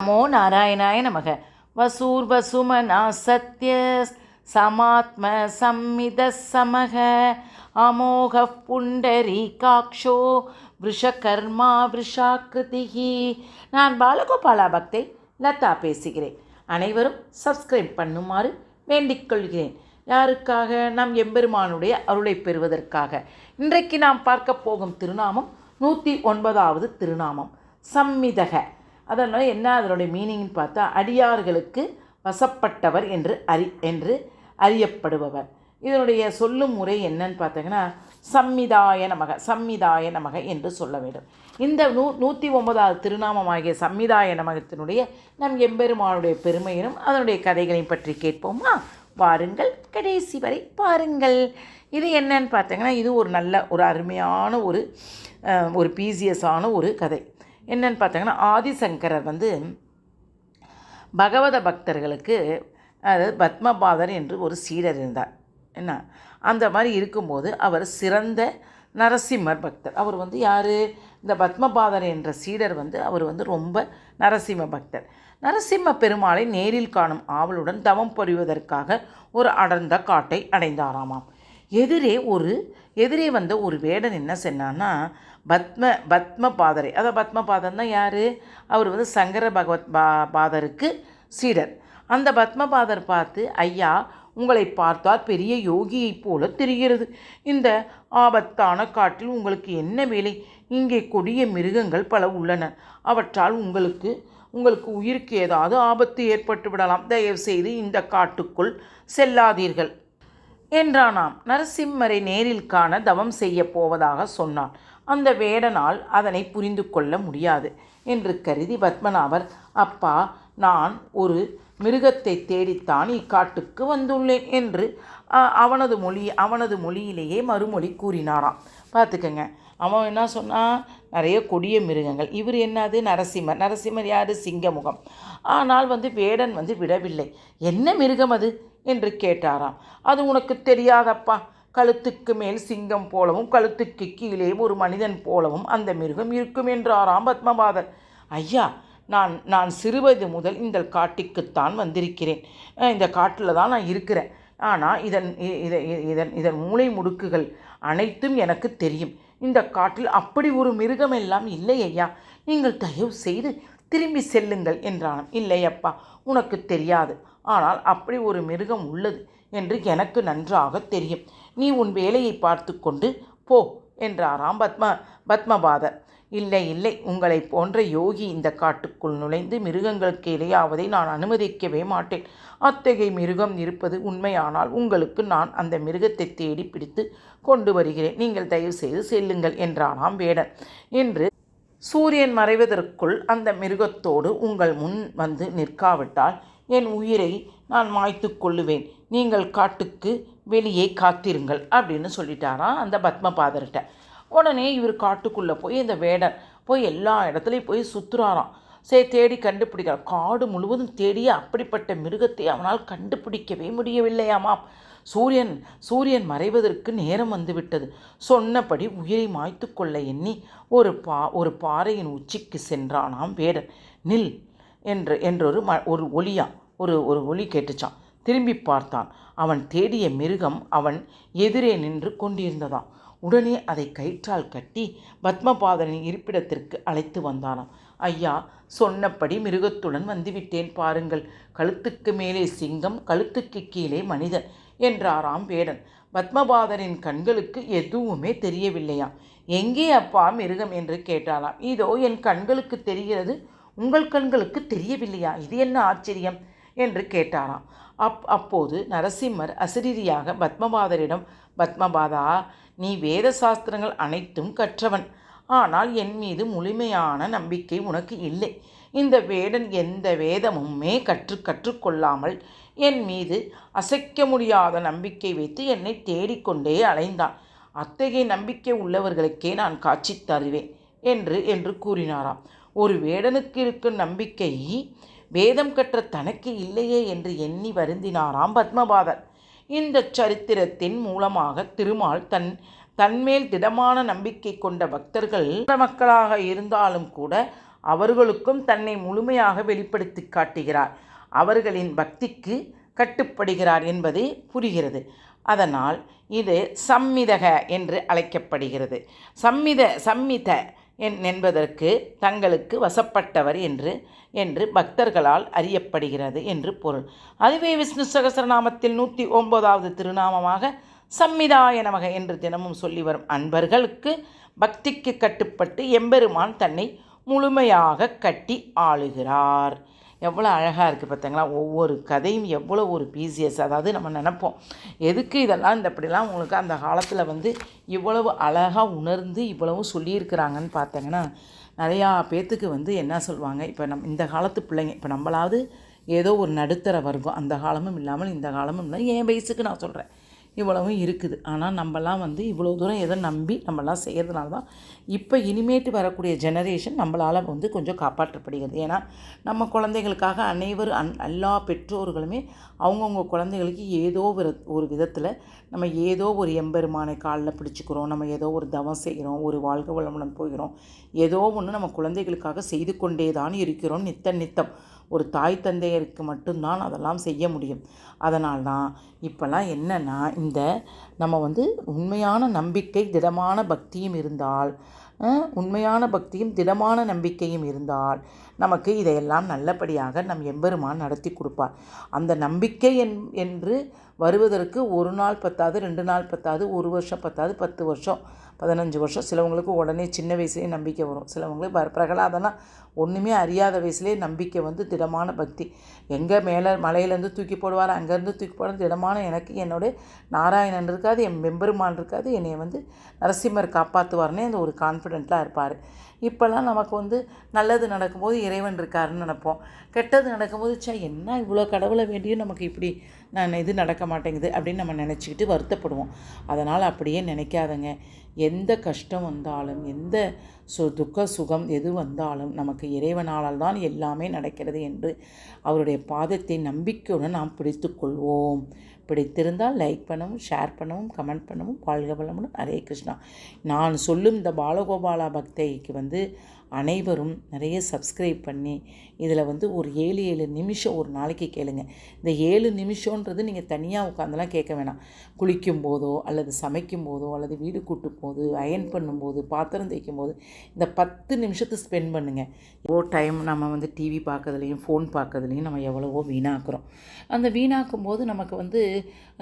நமோ நாராயணாய நமக. வசூர்வசுமனா சத்ய சமாத்ம சம்மித சமக. அமோக புண்டரீகாக்ஷோ விஷகர்மா விஷாக்கிருதிகி நான் பாலகோபாலா பக்தை லதா பேசுகிறேன். அனைவரும் சப்ஸ்கிரைப் பண்ணுமாறு வேண்டிக் கொள்கிறேன். யாருக்காக? நம் எம்பெருமானுடைய அருளை பெறுவதற்காக. இன்றைக்கு நாம் பார்க்க போகும் திருநாமம் நூற்றி ஒன்பதாவது திருநாமம். சம்மிதக. அதனால் என்ன அதனுடைய மீனிங்னு பார்த்தா அடியார்களுக்கு வசப்பட்டவர் என்று அறி என்று அறியப்படுபவர். இதனுடைய சொல்லும் முறை என்னன்னு பார்த்தீங்கன்னா சம்மிதாய நமக சம்மிதாய நமக என்று சொல்ல வேண்டும். இந்த நூ நூற்றி ஒன்பதாவது திருநாமமாகிய சம்மிதாய நமகத்தினுடைய நம் எம்பெருமானுடைய பெருமையினும் அதனுடைய கதைகளையும் பற்றி கேட்போமா? பாருங்கள் கடைசி வரை பாருங்கள். இது என்னன்னு பார்த்தீங்கன்னா இது ஒரு நல்ல ஒரு அருமையான ஒரு ஒரு பீசியஸான ஒரு கதை. என்னென்னு பார்த்தீங்கன்னா ஆதிசங்கரர் வந்து பகவத பக்தர்களுக்கு அதாவது பத்மபாதர் என்று ஒரு சீடர் இருந்தார். என்ன? அந்த மாதிரி இருக்கும்போது அவர் சிறந்த நரசிம்மர் பக்தர். அவர் வந்து யார்? இந்த பத்மபாதர் என்ற சீடர் வந்து அவர் வந்து ரொம்ப நரசிம்ம பக்தர். நரசிம்ம பெருமாளை நேரில் காணும் ஆவலுடன் தவம் புரிவதற்காக ஒரு அடர்ந்த காட்டை அடைந்தாராமாம். எதிரே ஒரு எதிரே வந்த ஒரு வேடன் என்ன சொன்னான்னா பத்ம பத்ம பாதரை அதாவது பத்ம பாதர்னா யார்? அவர் வந்து சங்கர பகவத் பா பாதருக்கு சீடர். அந்த பத்மபாதர் பார்த்து ஐயா உங்களை பார்த்தால் பெரிய யோகியைப் போல தெரிகிறது. இந்த ஆபத்தான காட்டில் உங்களுக்கு என்ன வேலை? இங்கே கொடிய மிருகங்கள் பல உள்ளன. அவற்றால் உங்களுக்கு உங்களுக்கு உயிருக்கு ஏதாவது ஆபத்து ஏற்பட்டு விடலாம். தயவு செய்து இந்த காட்டுக்குள் செல்லாதீர்கள். என்றானாம். நரசிம்மரை நேரில் காண தவம் செய்ய போவதாக சொன்னான். அந்த வேடனால் அதனை புரிந்து கொள்ள முடியாது என்று கருதி பத்மநாபர் அப்பா நான் ஒரு மிருகத்தை தேடித்தான் இக்காட்டுக்கு வந்துள்ளேன் என்று அவனது மொழி அவனது மொழியிலேயே மறுமொழி கூறினாராம். பார்த்துக்கங்க அவன் என்ன சொன்னால் நிறைய கொடிய மிருகங்கள் இவர் என்னது? நரசிம்மர். நரசிம்மர் யார்? சிங்கமுகம். ஆனால் வந்து வேடன் வந்து விடவில்லை. என்ன மிருகம் அது? என்று கேட்டாராம். அது உனக்கு தெரியாதப்பா. கழுத்துக்கு மேல் சிங்கம் போலவும் கழுத்துக்கு கீழே ஒரு மனிதன் போலவும் அந்த மிருகம் இருக்கும் என்றாராம் பத்மபாதர் ஐயா நான் நான் சிறுவயது முதல் இந்த காட்டிக்குத்தான் வந்திருக்கிறேன். இந்த காட்டில் தான் நான் இருக்கிறேன். ஆனால் இதன் இதை இதன் இதன் மூளை முடுக்குகள் அனைத்தும் எனக்கு தெரியும். இந்த காட்டில் அப்படி ஒரு மிருகம் எல்லாம் இல்லை ஐயா. நீங்கள் தயவு செய்து திரும்பி செல்லுங்கள் என்றான். இல்லை அப்பா உனக்கு தெரியாது. ஆனால் அப்படி ஒரு மிருகம் உள்ளது. என்று எனக்கு நன்றாக தெரியும். நீ உன் வேலையை பார்த்து கொண்டு போ என்றாராம் பத்ம பத்மபாதர். இல்லை இல்லை உங்களைப் போன்ற யோகி இந்த காட்டுக்குள் நுழைந்து மிருகங்களுக்கு இரையாவதை நான் அனுமதிக்கவே மாட்டேன். அத்தகைய மிருகம் இருப்பது உண்மையானால் உங்களுக்கு நான் அந்த மிருகத்தை தேடி பிடித்து கொண்டு வருகிறேன். நீங்கள் தயவு செய்து செல்லுங்கள் என்றானாம் வேடன். என்று சூரியன் மறைவதற்குள் அந்த மிருகத்தோடு உங்கள் முன் வந்து நிற்காவிட்டால் என் உயிரை நான் மாய்த்து கொள்ளுவேன். நீங்கள் காட்டுக்கு வெளியே காத்திருங்கள் அப்படின்னு சொல்லிட்டாராம் அந்த பத்மபாதர்கிட்ட. உடனே இவர் காட்டுக்குள்ளே போய் இந்த வேடன் போய் எல்லா இடத்துலையும் போய் சுற்றுறாராம் சரி தேடி கண்டுபிடிக்கிறார் காடு முழுவதும் தேடிய அப்படிப்பட்ட மிருகத்தை அவனால் கண்டுபிடிக்கவே முடியவில்லையாமாம் சூரியன் சூரியன் மறைவதற்கு நேரம் வந்துவிட்டது சொன்னபடி உயிரை மாய்த்து கொள்ள எண்ணி ஒரு பா ஒரு பாறையின் உச்சிக்கு சென்றானாம் வேடன். நில் என்று என்றொரு ம ஒரு ஒலியா ஒரு ஒரு ஒலி கேட்டுச்சான். திரும்பி பார்த்தான். அவன் தேடிய மிருகம் அவன் எதிரே நின்று கொண்டிருந்ததாம். உடனே அதை கயிற்றால் கட்டி பத்மபாதனின் இருப்பிடத்திற்கு அழைத்து வந்தானாம். ஐயா சொன்னபடி மிருகத்துடன் வந்துவிட்டேன் பாருங்கள். கழுத்துக்கு மேலே சிங்கம் கழுத்துக்கு கீழே மனிதன் என்றாராம் வேடன். பத்மபாதரின் கண்களுக்கு எதுவுமே தெரியவில்லையாம். எங்கே அப்பா மிருகம்? என்று கேட்டாலாம் இதோ என் கண்களுக்கு தெரிகிறது உங்கள் கண்களுக்கு தெரியவில்லையா? இது என்ன ஆச்சரியம்? என்று கேட்டாராம். அப் அப்போது நரசிம்மர் அசிரீரியாக பத்மபாதரிடம் பத்மபாதா நீ வேத சாஸ்திரங்கள் அனைத்தும் கற்றவன். ஆனால் என் மீது முழுமையான நம்பிக்கை உனக்கு இல்லை. இந்த வேடன் எந்த வேதமுமே கற்று கற்றுக்கொள்ளாமல் என் மீது அசைக்க முடியாத நம்பிக்கை வைத்து என்னை தேடிக்கொண்டே அலைந்தான். அத்தகைய நம்பிக்கை உள்ளவர்களுக்கே நான் காட்சி தருவேன் என்று என்று கூறினாராம். ஒரு வேடனுக்கு இருக்கும் நம்பிக்கை வேதம் கற்ற தனக்கு இல்லையே என்று எண்ணி வருந்தினாராம் பத்மபாதர். இந்த சரித்திரத்தின் மூலமாக திருமால் தன் தன்மேல் திடமான நம்பிக்கை கொண்ட பக்தர்கள் மக்களாக இருந்தாலும் கூட அவர்களுக்கும் தன்னை முழுமையாக வெளிப்படுத்தி காட்டுகிறார். அவர்களின் பக்திக்கு கட்டுப்படுகிறார் என்பது புரிகிறது. அதனால் இது சம்மிதக என்று அழைக்கப்படுகிறது. சம்மித சம்மித என்பதற்கு தங்களுக்கு வசப்பட்டவர் என்று என்று பக்தர்களால் அறியப்படுகிறது என்று பொருள். அதுவே விஷ்ணு சகசரநாமத்தில் நூற்றி ஒன்பதாவது திருநாமமாக சம்மிதாய நமக என்று தினமும் சொல்லி வரும் அன்பர்களுக்கு பக்திக்கு கட்டுப்பட்டு எம்பெருமான் தன்னை முழுமையாக கட்டி ஆளுகிறார். எவ்வளோ அழகாக இருக்குது பார்த்தீங்களா ஒவ்வொரு கதையும் எவ்வளோ ஒரு பீசியஸ் அதாவது நம்ம நினப்போம் எதுக்கு இதெல்லாம் இந்த இப்படிலாம் உங்களுக்கு அந்த காலத்தில் வந்து இவ்வளவு அழகாக உணர்ந்து இவ்வளவும் சொல்லியிருக்கிறாங்கன்னு பார்த்தீங்கன்னா நிறையா பேர்த்துக்கு வந்து என்ன சொல்லுவாங்க இப்போ நம் இந்த காலத்து பிள்ளைங்க இப்போ நம்மளாவது ஏதோ ஒரு நடுத்தர வர்க்கம் அந்த காலமும் இல்லாமல் இந்த காலமும் இல்லை என் வயசுக்கு நான் சொல்கிறேன் இவ்வளவும் இருக்குது. ஆனால் நம்மலாம் வந்து இவ்வளோ தூரம் எதை நம்பி நம்மலாம் செய்கிறதுனால தான் இப்போ இனிமேட்டு வரக்கூடிய ஜெனரேஷன் நம்மளால் வந்து கொஞ்சம் காப்பாற்றப்படுகிறது. ஏன்னா நம்ம குழந்தைகளுக்காக அனைவரும் அன் எல்லா பெற்றோர்களுமே அவங்கவுங்க குழந்தைகளுக்கு ஏதோ ஒரு ஒரு விதத்தில் நம்ம ஏதோ ஒரு எம்பெருமானை காலில் பிடிச்சிக்கிறோம். நம்ம ஏதோ ஒரு தவம் செய்கிறோம். ஒரு வாழ்க வளமுடன் போகிறோம். ஏதோ ஒன்று நம்ம குழந்தைகளுக்காக செய்து கொண்டே தான் இருக்கிறோம். நித்த நித்தம். ஒரு தாய் தந்தையருக்கு மட்டும்தான் அதெல்லாம் செய்ய முடியும். அதனால் தான் இப்போல்லாம் என்னென்னா இந்த நம்ம வந்து உண்மையான நம்பிக்கை திடமான பக்தியும் இருந்தால் உண்மையான பக்தியும் திடமான நம்பிக்கையும் இருந்தால் நமக்கு இதையெல்லாம் நல்லபடியாக நம் எம்பெருமான் நடத்தி கொடுப்பார். அந்த நம்பிக்கை என் என்று வருவதற்கு ஒரு நாள் பத்தாவது ரெண்டு நாள் பத்தாவது ஒரு வருஷம் பத்தாது பத்து வருஷம் பதினஞ்சு வருஷம். சிலவங்களுக்கு உடனே சின்ன வயசுலேயே நம்பிக்கை வரும். சிலவங்களுக்கு பிரகலாதனா ஒன்றுமே அறியாத வயசுலேயே நம்பிக்கை வந்து திடமான பக்தி. எங்கே மேலே மலையிலேருந்து தூக்கி போடுவார் அங்கேருந்து தூக்கி போடுற திடமான எனக்கு என்னுடைய நாராயணன் இருக்காது என் மெம்பெருமான் இருக்காது. என்னை வந்து நரசிம்மர் காப்பாற்றுவார்னே அந்த ஒரு கான்ஃபிடென்ட்லாம் இருப்பார். இப்போல்லாம் நமக்கு வந்து நல்லது நடக்கும்போது இறைவன் இருக்காருன்னு நினப்போம். கெட்டது நடக்கும்போது சே என்ன இவ்வளோ கடவுளை வேண்டியும் நமக்கு இப்படி நான் இது நடக்க மாட்டேங்குது? அப்படின்னு நம்ம நினச்சிக்கிட்டு வருத்தப்படுவோம். அதனால் அப்படியே நினைக்காதங்க. எந்த கஷ்டம் வந்தாலும் எந்த சு துக்க சுகம் எது வந்தாலும் நமக்கு இறைவனால் தான் எல்லாமே நடக்கிறது என்று அவருடைய பாதத்தை நம்பிக்கையுடன் நாம் பிடித்து கொள்வோம். பிடித்திருந்தால் லைக் பண்ணவும் ஷேர் பண்ணவும் கமெண்ட் பண்ணவும் வாழ்க வளமுடன். ஹரே கிருஷ்ணா. நான் சொல்லும் இந்த பாலகோபாலா பக்தைக்கு வந்து அனைவரும் நிறைய சப்ஸ்கிரைப் பண்ணி இதில் வந்து ஒரு ஏழு ஏழு நிமிஷம் ஒரு நாளைக்கு கேளுங்க. இந்த ஏழு நிமிஷன்றது நீங்கள் தனியாக உட்காந்துலாம் கேட்க வேணாம். குளிக்கும் போதோ அல்லது சமைக்கும் போதோ அல்லது வீடு கூட்டும் போது அயன் பண்ணும்போது பாத்திரம் தேய்க்கும் போது இந்த பத்து நிமிஷத்தை ஸ்பெண்ட் பண்ணுங்கள் எவ்வளோ டைம் நம்ம வந்து டிவி பார்க்கறதுலையும் ஃபோன் பார்க்கறதுலையும் நம்ம எவ்வளவோ வீணாக்குறோம். அந்த வீணாக்கும் போது நமக்கு வந்து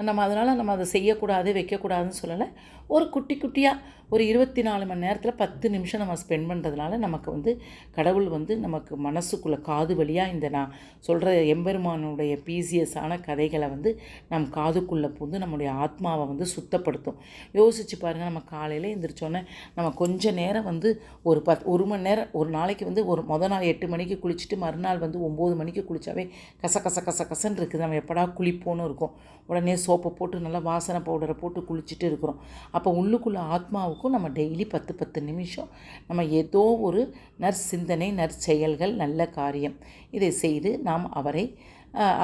நம்ம அதனால் நம்ம அதை செய்யக்கூடாது வைக்கக்கூடாதுன்னு சொல்லலை. ஒரு குட்டி குட்டியாக ஒரு இருபத்தி நாலு மணி நேரத்தில் பத்து நிமிஷம் நம்ம ஸ்பெண்ட் பண்ணுறதுனால நமக்கு வந்து கடவுள் வந்து நமக்கு மனசுக்குள்ளே காது வழியாக இந்த நான் சொல்கிற எம்பெருமானுடைய பீசியஸான கதைகளை வந்து நம் காதுக்குள்ளே புந்து நம்முடைய ஆத்மாவை வந்து சுத்தப்படுத்தும். யோசித்து பாருங்கள் நம்ம காலையில் எழுந்திரிச்சோன்னே நம்ம கொஞ்ச நேரம் வந்து ஒரு பத் ஒரு மணி நேரம் ஒரு நாளைக்கு வந்து ஒரு மொதல் நாள் எட்டு மணிக்கு குளிச்சுட்டு மறுநாள் வந்து ஒம்பது மணிக்கு குளித்தாவே கச கச கச கசன்னு இருக்குது. நம்ம எப்படா குளிப்போன்னு இருக்கும். உடனே சோப்பை போட்டு நல்லா வாசனை பவுடரை போட்டு குளிச்சுட்டு இருக்கிறோம். அப்போ உள்ளுக்குள்ளே ஆத்மாவுக்கும் நம்ம டெய்லி பத்து பத்து நிமிஷம் நம்ம ஏதோ ஒரு நற்சிந்தனை நற்செயல்கள் நல்ல காரியம் இதை செய்து நாம் அவரை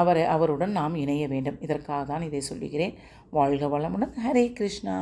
அவரை அவருடன் நாம் இணைய வேண்டும். இதற்காக தான் இதை சொல்லுகிறேன். வாழ்க வளமுடன். ஹரே கிருஷ்ணா.